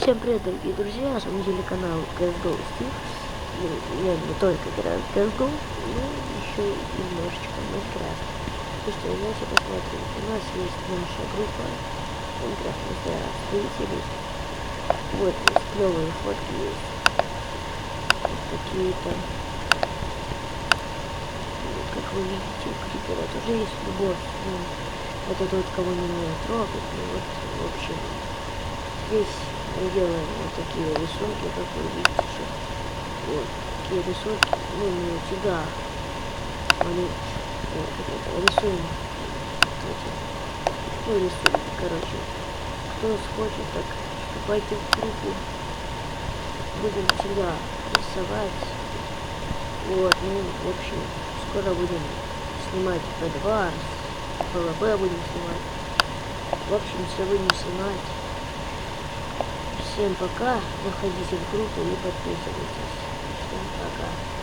Всем привет, дорогие друзья, с вами телеканал CSGO Steve. Ну, я не только играю в CSGO, но еще немножечко Minecraft. И что, давайте посмотрим. У нас есть наша группа Minecraft Мастеров зрителей. Вот есть клевые фотки есть. Вот какие-то. Ну, Как вы видите, у Крипера тоже есть любовь. Ну, это тот, кого не трогать. Ну вот, в общем, здесь мы делаем вот такие рисунки, как вы видите. что Вот такие рисунки. Ну, не всегда. Они вот, рисуем. Эти, ну, рисуем, короче. Кто хочет, так вступайте в группу. Будем всегда рисовать. Вот, ну, в общем, скоро будем снимать P2, ПВП будем снимать. В общем, все будем снимать. Всем пока. Заходите в группу и подписывайтесь. Всем пока.